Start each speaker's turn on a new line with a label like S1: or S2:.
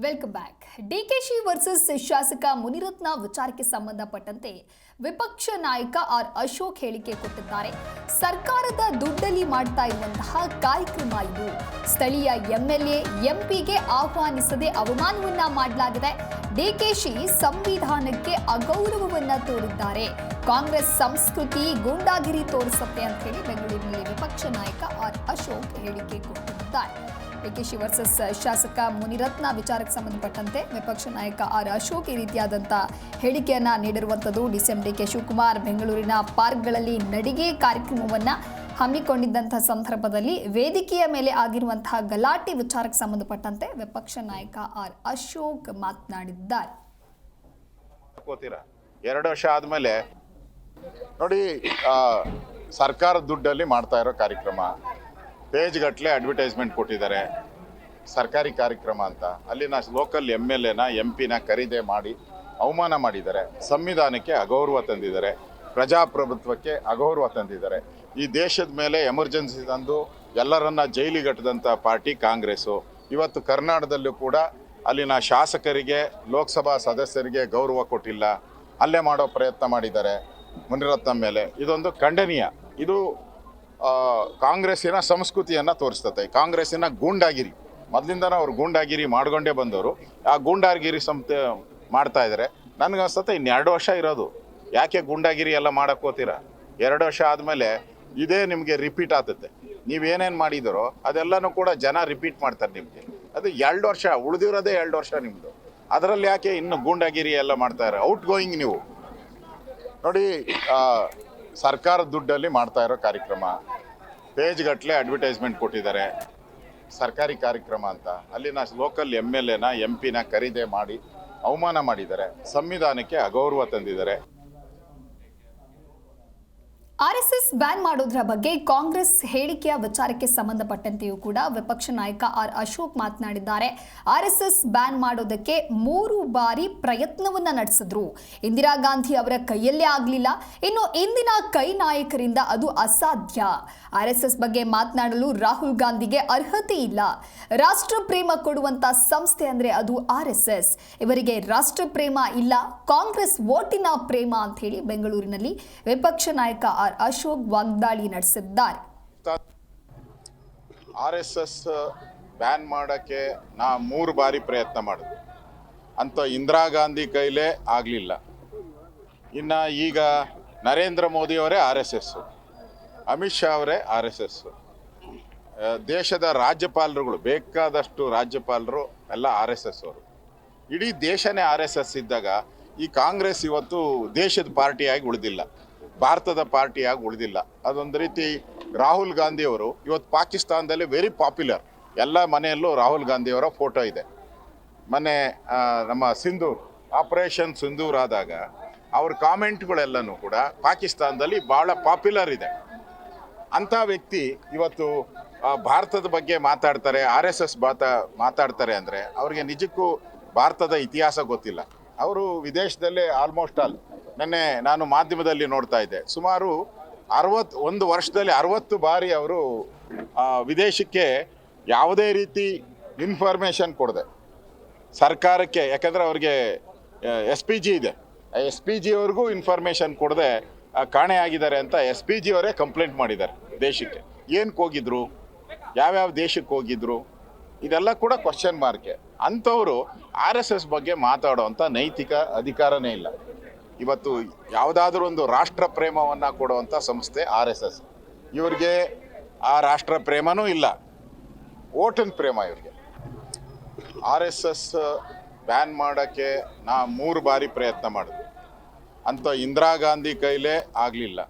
S1: Welcome back DKShi versus ಶಾಸಕ ಮುನಿರತ್ನ ವಿಚಾರಕ್ಕೆ ಸಂಬಂಧಪಟ್ಟಂತೆ ವಿಪಕ್ಷ ನಾಯಕ ಆರ್ ಅಶೋಕ್ ಹೇಳಿಕೆ ಕೊಟ್ಟಿದ್ದಾರೆ. ಸರ್ಕಾರದ ದುಡ್ಡಲ್ಲಿ ಮಾಡ್ತಾ ಇರುವಂತಹ ಕಾರ್ಯಕ್ರಮ ಇದು. ಸ್ಥಳೀಯ ಎಂಎಲ್ಎ, ಎಂಪಿಗೆ ಆಹ್ವಾನಿಸದೆ ಅವಮಾನವನ್ನ ಮಾಡಲಾಗಿದೆ. ಡಿಕೆಶಿ ಸಂವಿಧಾನಕ್ಕೆ ಅಗೌರವವನ್ನ ತೋರಿದ್ದಾರೆ. ಕಾಂಗ್ರೆಸ್ ಸಂಸ್ಕೃತಿ ಗೂಂಡಾಗಿರಿ ತೋರಿಸುತ್ತೆ ಅಂತ ಹೇಳಿ ಬೆಂಗಳೂರಿನಲ್ಲಿ ವಿಪಕ್ಷ ನಾಯಕ ಆರ್ ಅಶೋಕ್ ಹೇಳಿಕೆ ಕೊಟ್ಟಿದ್ದಾರೆ. ಡಿಕೆಶಿ ವರ್ಸಸ್ ಶಾಸಕ ಮುನಿರತ್ನ ವಿಚಾರಕ್ಕೆ ಸಂಬಂಧಪಟ್ಟಂತೆ ವಿಪಕ್ಷ ನಾಯಕ ಆರ್ ಅಶೋಕ್ ಈ ರೀತಿಯಾದಂಥ ಹೇಳಿಕೆಯನ್ನು ನೀಡಿರುವಂಥದ್ದು ಡಿಸಿಎಂ ಡಿಕೆ ಶಿವಕುಮಾರ್ ಬೆಂಗಳೂರಿನ ಪಾರ್ಕ್ಗಳಲ್ಲಿ ನಡಿಗೆ ಕಾರ್ಯಕ್ರಮವನ್ನ ಹಮ್ಮಿಕೊಂಡಿದ್ದಂಥ ಸಂದರ್ಭದಲ್ಲಿ ವೇದಿಕೆಯ ಮೇಲೆ ಆಗಿರುವಂತಹ ಗಲಾಟೆ ವಿಚಾರಕ್ಕೆ ಸಂಬಂಧಪಟ್ಟಂತೆ ವಿಪಕ್ಷ ನಾಯಕ ಆರ್ ಅಶೋಕ್ ಮಾತನಾಡಿದ್ದಾರೆ.
S2: ಎರಡು ವರ್ಷ ಆದಮೇಲೆ ನೋಡಿ ಸರ್ಕಾರದ ದುಡ್ಡಲ್ಲಿ ಮಾಡ್ತಾ ಇರೋ ಕಾರ್ಯಕ್ರಮ. ಪೇಜ್ ಗಟ್ಟಲೆ ಅಡ್ವರ್ಟೈಸ್ಮೆಂಟ್ ಕೊಟ್ಟಿದ್ದಾರೆ. ಸರ್ಕಾರಿ ಕಾರ್ಯಕ್ರಮ ಅಂತ. ಅಲ್ಲಿನ ಲೋಕಲ್ ಎಂ ಎಲ್ ಎನ ಎಂ ಪಿನ ಖರೀದಿ ಮಾಡಿ, ಅವಮಾನ ಮಾಡಿದ್ದಾರೆ. ಸಂವಿಧಾನಕ್ಕೆ ಅಗೌರವ ತಂದಿದ್ದಾರೆ. ಪ್ರಜಾಪ್ರಭುತ್ವಕ್ಕೆ ಅಗೌರವ ತಂದಿದ್ದಾರೆ. ಈ ದೇಶದ ಮೇಲೆ ಎಮರ್ಜೆನ್ಸಿ ತಂದು, ಎಲ್ಲರನ್ನ ಜೈಲಿಗಟ್ಟದಂಥ ಪಾರ್ಟಿ ಕಾಂಗ್ರೆಸ್ಸು. ಇವತ್ತು ಕರ್ನಾಟಕದಲ್ಲೂ ಕೂಡ ಅಲ್ಲಿನ ಶಾಸಕರಿಗೆ, ಲೋಕಸಭಾ ಸದಸ್ಯರಿಗೆ ಗೌರವ ಕೊಟ್ಟಿಲ್ಲ. ಅಲ್ಲೇ ಮಾಡೋ ಪ್ರಯತ್ನ ಮಾಡಿದ್ದಾರೆ. ಮುನಿರತ್ನ ಮೇಲೆ. ಇದೊಂದು ಖಂಡನೀಯ. ಇದು ಕಾಂಗ್ರೆಸ್ಸಿನ ಸಂಸ್ಕೃತಿಯನ್ನು ತೋರಿಸ್ತತೆ. ಕಾಂಗ್ರೆಸ್ಸಿನ ಗೂಂಡಾಗಿರಿ. ಮೊದಲಿಂದನೂ ಅವ್ರು ಗೂಂಡಾಗಿರಿ ಮಾಡ್ಕೊಂಡೇ ಬಂದವರು. ಆ ಗೂಂಡಾಗಿರಿ ಸಂತ ಮಾಡ್ತಾ ಇದ್ದಾರೆ ನನಗನ್ಸುತ್ತೆ ಇನ್ನೆರಡು ವರ್ಷ ಇರೋದು. ಯಾಕೆ ಗೂಂಡಾಗಿರಿ ಎಲ್ಲ ಮಾಡಕ್ಕೆ ಹೋಗ್ತೀರಾ? ಎರಡು ವರ್ಷ ಆದಮೇಲೆ ಇದೇ ನಿಮಗೆ ರಿಪೀಟ್ ಆಗ್ತದೆ ನೀವೇನೇನು ಮಾಡಿದರೋ ಅದೆಲ್ಲನೂ ಕೂಡ ಜನ ರಿಪೀಟ್ ಮಾಡ್ತಾರೆ ನಿಮಗೆ. ಅದು ಎರಡು ವರ್ಷ, ಉಳಿದಿರೋದೇ ಎರಡು ವರ್ಷ ನಿಮ್ಮದು ಅದರಲ್ಲಿ ಯಾಕೆ ಇನ್ನು ಗೂಂಡಾಗಿರಿ ಎಲ್ಲ ಮಾಡ್ತಾರೆ ಔಟ್ ಗೋಯಿಂಗ್ ನೀವು. ನೋಡಿ ಸರ್ಕಾರದ ದುಡ್ಡಲ್ಲಿ ಮಾಡ್ತಾ ಇರೋ ಕಾರ್ಯಕ್ರಮ. ಪೇಜ್ ಗಟ್ಟಲೆ ಅಡ್ವರ್ಟೈಸ್ಮೆಂಟ್ ಕೊಟ್ಟಿದ್ದಾರೆ. ಸರ್ಕಾರಿ ಕಾರ್ಯಕ್ರಮ ಅಂತ. ಅಲ್ಲಿನ ಲೋಕಲ್ ಎಂ ಎಲ್ ಎನ ಎಂ ಪಿನ ಖರೀದಿ ಮಾಡಿ, ಅವಮಾನ ಮಾಡಿದ್ದಾರೆ. ಸಂವಿಧಾನಕ್ಕೆ ಅಗೌರವ ತಂದಿದ್ದಾರೆ.
S1: ಆರ್ಎಸ್ಎಸ್ ಬ್ಯಾನ್ ಮಾಡೋದ್ರ ಬಗ್ಗೆ ಕಾಂಗ್ರೆಸ್ ಹೇಳಿಕೆಯ ವಿಚಾರಕ್ಕೆ ಸಂಬಂಧಪಟ್ಟಂತೆಯೂ ಕೂಡ ವಿಪಕ್ಷ ನಾಯಕ ಆರ್ ಅಶೋಕ್ ಮಾತನಾಡಿದ್ದಾರೆ. ಆರ್ಎಸ್ಎಸ್ ಬ್ಯಾನ್ ಮಾಡೋದಕ್ಕೆ ಮೂರು ಬಾರಿ ಪ್ರಯತ್ನವನ್ನ ನಡೆಸಿದ್ರು. ಇಂದಿರಾ ಗಾಂಧಿ ಅವರ ಕೈಯಲ್ಲೇ ಆಗಲಿಲ್ಲ. ಇನ್ನು ಇಂದಿನ ಕೈ ನಾಯಕರಿಂದ ಅದು ಅಸಾಧ್ಯ. ಆರ್ಎಸ್ಎಸ್ ಬಗ್ಗೆ ಮಾತನಾಡಲು ರಾಹುಲ್ ಗಾಂಧಿಗೆ ಅರ್ಹತೆ ಇಲ್ಲ. ರಾಷ್ಟ್ರ ಪ್ರೇಮ ಕೊಡುವಂತ ಸಂಸ್ಥೆ ಅಂದ್ರೆ ಅದು ಆರ್ಎಸ್ಎಸ್. ಇವರಿಗೆ ರಾಷ್ಟ್ರ ಪ್ರೇಮ ಇಲ್ಲ, ಕಾಂಗ್ರೆಸ್ ಓಟಿನ ಪ್ರೇಮ ಅಂತ ಹೇಳಿ ಬೆಂಗಳೂರಿನಲ್ಲಿ ವಿಪಕ್ಷ ನಾಯಕ ಆರ್ ಅಶೋಕ್ ವಾಗ್ದಾಳಿ ನಡೆಸಿದ್ದಾರೆ.
S2: ಆರ್ ಎಸ್ ಎಸ್ ಬ್ಯಾನ್ ಮಾಡೋಕ್ಕೆ ನಾ ಮೂರು ಬಾರಿ ಪ್ರಯತ್ನ ಮಾಡಿದೆ ಅಂತ ಇಂದಿರಾ ಗಾಂಧಿ ಕೈಲೇ ಆಗಲಿಲ್ಲ. ಇನ್ನು ಈಗ Narendra ಮೋದಿಯವರೇ R S S Amit Shah ಅವರೇ ಆರ್ ಎಸ್ ಎಸ್ಸು ದೇಶದ ರಾಜ್ಯಪಾಲರುಗಳು, ಬೇಕಾದಷ್ಟು ರಾಜ್ಯಪಾಲರು ಎಲ್ಲ ಆರ್ ಎಸ್ ಎಸ್ ಅವರು. ಇಡೀ ದೇಶನೇ ಆರ್ ಎಸ್ ಎಸ್ ಇದ್ದಾಗ ಈ ಕಾಂಗ್ರೆಸ್ ಇವತ್ತು ದೇಶದ ಪಾರ್ಟಿಯಾಗಿ ಉಳಿದಿಲ್ಲ. ಭಾರತದ ಪಾರ್ಟಿಯಾಗಿ ಉಳಿದಿಲ್ಲ. ಅದೊಂದು ರೀತಿ ರಾಹುಲ್ ಗಾಂಧಿಯವರು ಇವತ್ತು ಪಾಕಿಸ್ತಾನದಲ್ಲಿ ವೆರಿ ಪಾಪ್ಯುಲರ್ ಎಲ್ಲ ಮನೆಯಲ್ಲೂ ರಾಹುಲ್ ಗಾಂಧಿಯವರ ಫೋಟೋ ಇದೆ. ಮೊನ್ನೆ ನಮ್ಮ ಸಿಂಧೂರ್ ಆಪರೇಷನ್ ಸಿಂಧೂರ್ ಆದಾಗ ಅವ್ರ ಕಾಮೆಂಟ್ಗಳೆಲ್ಲನೂ ಕೂಡ ಪಾಕಿಸ್ತಾನದಲ್ಲಿ ಭಾಳ ಪಾಪ್ಯುಲರ್ ಇದೆ. ಅಂಥ ವ್ಯಕ್ತಿ ಇವತ್ತು ಭಾರತದ ಬಗ್ಗೆ ಮಾತಾಡ್ತಾರೆ, ಆರ್ ಎಸ್ ಎಸ್ ಬಾತ ಮಾತಾಡ್ತಾರೆ ಅಂದರೆ ಅವರಿಗೆ ನಿಜಕ್ಕೂ ಭಾರತದ ಇತಿಹಾಸ ಗೊತ್ತಿಲ್ಲ. ಅವರು ವಿದೇಶದಲ್ಲೇ ಆಲ್ಮೋಸ್ಟ್ ಆಲ್ ನೆನ್ನೆ ನಾನು ಮಾಧ್ಯಮದಲ್ಲಿ ನೋಡ್ತಾ ಇದ್ದೆ. ಸುಮಾರು ಅರವತ್ತು ಒಂದು ವರ್ಷದಲ್ಲಿ ಅರವತ್ತು ಬಾರಿ ಅವರು ವಿದೇಶಕ್ಕೆ ಯಾವುದೇ ರೀತಿ ಇನ್ಫಾರ್ಮೇಷನ್ ಕೊಡದೆ. ಸರ್ಕಾರಕ್ಕೆ, ಯಾಕಂದರೆ ಅವ್ರಿಗೆ ಎಸ್ ಪಿ ಜಿ ಇದೆ. ಎಸ್ ಪಿ ಜಿ ಅವ್ರಿಗೂ ಇನ್ಫಾರ್ಮೇಷನ್ ಕೊಡದೆ ಕಾಣೆ ಆಗಿದ್ದಾರೆ ಅಂತ ಎಸ್ ಪಿ ಜಿ ಅವರೇ ಕಂಪ್ಲೇಂಟ್ ಮಾಡಿದ್ದಾರೆ ದೇಶಕ್ಕೆ. ಏನಕ್ಕೆ ಹೋಗಿದ್ರು ಯಾವ್ಯಾವ ದೇಶಕ್ಕೆ ಹೋಗಿದ್ರು? ಇದೆಲ್ಲ ಕೂಡ ಕ್ವಶನ್ ಮಾರ್ಕೆ ಅಂಥವರು ಆರ್ ಎಸ್ ಎಸ್ ಬಗ್ಗೆ ಮಾತಾಡೋವಂಥ ನೈತಿಕ ಅಧಿಕಾರನೇ ಇಲ್ಲ. ಇವತ್ತು ಯಾವುದಾದ್ರೂ ಒಂದು ರಾಷ್ಟ್ರ ಪ್ರೇಮವನ್ನು ಕೊಡುವಂಥ ಸಂಸ್ಥೆ ಆರ್ ಎಸ್ ಎಸ್. ಇವ್ರಿಗೆ ಆ ರಾಷ್ಟ್ರ ಪ್ರೇಮನೂ ಇಲ್ಲ. ಓಟಿನ ಪ್ರೇಮ ಇವ್ರಿಗೆ. ಆರ್ ಎಸ್ ಎಸ್ ಬ್ಯಾನ್ ಮಾಡೋಕ್ಕೆ ನಾ ಮೂರು ಬಾರಿ ಪ್ರಯತ್ನ ಮಾಡಿದೆ ಅಂತ ಇಂದಿರಾ ಗಾಂಧಿ ಕೈಲೇ ಆಗಲಿಲ್ಲ.